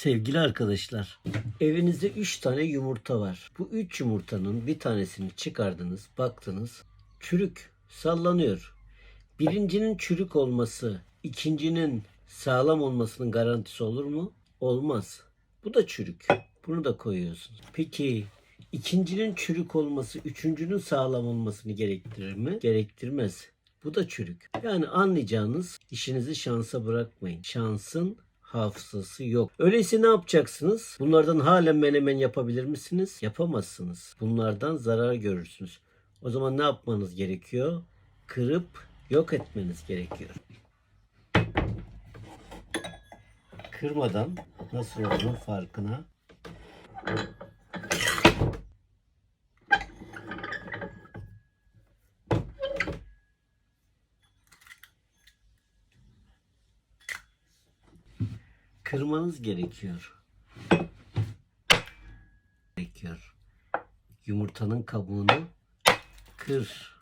Sevgili arkadaşlar, evinizde 3 tane yumurta var. Bu 3 yumurtanın bir tanesini çıkardınız, baktınız, çürük, sallanıyor. Birincinin çürük olması, ikincinin sağlam olmasının garantisi olur mu? Olmaz. Bu da çürük. Bunu da koyuyorsunuz. Peki ikincinin çürük olması, üçüncünün sağlam olmasını gerektirir mi? Gerektirmez. Bu da çürük. Yani anlayacağınız işinizi şansa bırakmayın. Şansın hafızası yok. Öyleyse ne yapacaksınız? Bunlardan halen menemen yapabilir misiniz? Yapamazsınız. Bunlardan zarar görürsünüz. O zaman ne yapmanız gerekiyor? Kırıp yok etmeniz gerekiyor. Kırmadan nasıl olduğunun farkına kırmanız gerekiyor. Gerekiyor. Yumurtanın kabuğunu kır.